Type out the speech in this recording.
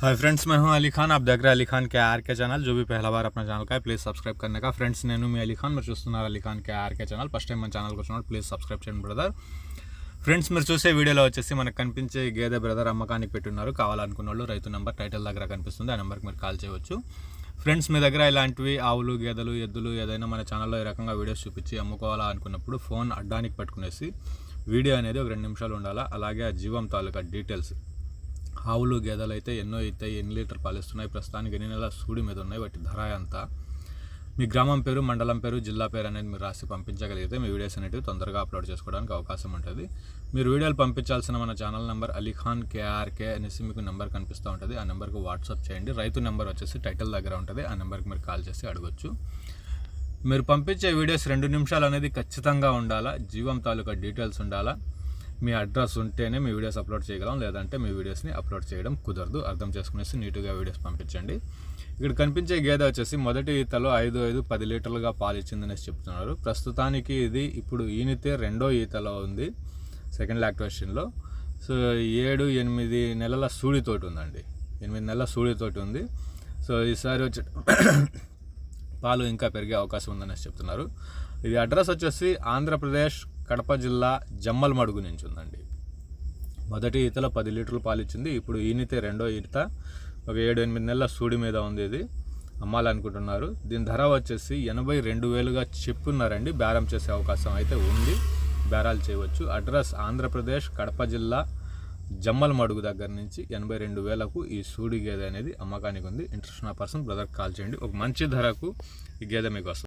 Hi friends मैं हूं अली खान आप देख रहे हैं अली खान के आर के चैनल जो भी पहला बार अपना ఛానల్ का है ప్లీజ్ సబ్స్క్రైబ్ करने का ఫ్రెండ్స్ నేను మీ అలీ ఖాన్ మీరు చూస్తున్నారు Ali Khan K RK channel first time మన ఛానల్కి వచ్చినప్పుడు ప్లీజ్ సబ్స్క్రైబ్ చేయండి బ్రదర్ ఫ్రెండ్స్ మీరు చూసే వీడియోలో వచ్చేసి మనకు కనిపించే ఈ గేదె బ్రదర్ అమ్మకానికి పెట్టున్నారు కావాలనుకున్న వాళ్ళు రైతు నెంబర్ టైటిల్ దగ్గర కనిపిస్తుంది ఆ నెంబర్కి మీరు కాల్ చేయవచ్చు ఫ్రెండ్స్ మీ దగ్గర ఇలాంటివి ఆవులు గేదెలు ఎద్దులు ఏదైనా మన ఛానల్లో ఈ రకంగా వీడియోస్ చూపించి అమ్ముకోవాలా అనుకున్నప్పుడు ఫోన్ అడ్డానికి పట్టుకునేసి వీడియో అనేది ఒక రెండు నిమిషాలు ఉండాలా అలాగే ఆ జీవం తాలూకా డీటెయిల్స్ ఆవులు గేదెలు అయితే ఎన్నో అవుతాయి ఎన్ని లీటర్ పాలిస్తున్నాయి ప్రస్తుతానికి ఎన్ని నెలల సూడి మీద ఉన్నాయి వాటి ధర ఎంత? మీ గ్రామం పేరు మండలం పేరు జిల్లా పేరు అనేది మీరు రాసి పంపించగలిగితే మీ వీడియోస్ అనేవి తొందరగా అప్లోడ్ చేసుకోవడానికి అవకాశం ఉంటుంది. మీరు వీడియోలు పంపించాల్సిన మన ఛానల్ నెంబర్ అలీఖాన్ కేఆర్కే అనేసి మీకు నెంబర్ కనిపిస్తూ ఉంటుంది. ఆ నెంబర్కి వాట్సాప్ చేయండి. రైతు నెంబర్ వచ్చేసి టైటిల్ దగ్గర ఉంటుంది. ఆ నెంబర్కి మీరు కాల్ చేసి అడగొచ్చు. మీరు పంపించే వీడియోస్ రెండు నిమిషాలు అనేది ఖచ్చితంగా ఉండాలా? జీవం తాలూకా డీటెయిల్స్ ఉండాలా? మీ అడ్రస్ ఉంటేనే మీ వీడియోస్ అప్లోడ్ చేయగలం లేదంటే మీ వీడియోస్ని అప్లోడ్ చేయడం కుదరదు. అర్థం చేసుకునేసి నీట్గా వీడియోస్ పంపించండి. ఇక్కడ కనిపించే గేదె వచ్చేసి మొదటి ఈతలో ఐదు ఐదు పది లీటర్లుగా పాలు ఇచ్చిందనేసి చెప్తున్నారు. ప్రస్తుతానికి ఇది ఇప్పుడు ఈనితే రెండో ఈతలో ఉంది సెకండ్ లాక్టేషన్లో. సో ఏడు ఎనిమిది నెలల సూడితోటి ఉందండి. ఎనిమిది నెలల సూడితోటి ఉంది. సో ఈసారి వచ్చి పాలు ఇంకా పెరిగే అవకాశం ఉందని చెప్తున్నారు. ఇది అడ్రస్ వచ్చేసి ఆంధ్రప్రదేశ్ కడప జిల్లా జమ్మలమడుగు నుంచి ఉందండి. మొదటి ఈతలో పది లీటర్లు పాలు ఇచ్చింది ఇప్పుడు ఈనితే రెండో ఈత ఒక ఏడు ఎనిమిది నెలల సూడి మీద ఉంది ఇది అమ్మాలనుకుంటున్నారు దీని ధర వచ్చేసి ఎనభై రెండు వేలుగా చెప్పున్నారండి బేరం చేసే అవకాశం అయితే ఉంది బేరాలు చేయవచ్చు. అడ్రస్ ఆంధ్రప్రదేశ్ కడప జిల్లా జమ్మల మడుగు దగ్గర నుంచి ఎనభై రెండు వేలకు ఈ సూడి గేదె అనేది అమ్మకానికి ఉంది. ఇంట్రెస్ట్ ఉన్న పర్సన్ బ్రదర్ కాల్ చేయండి. ఒక మంచి ధరకు ఈ గేదె మీకు వస్తుంది.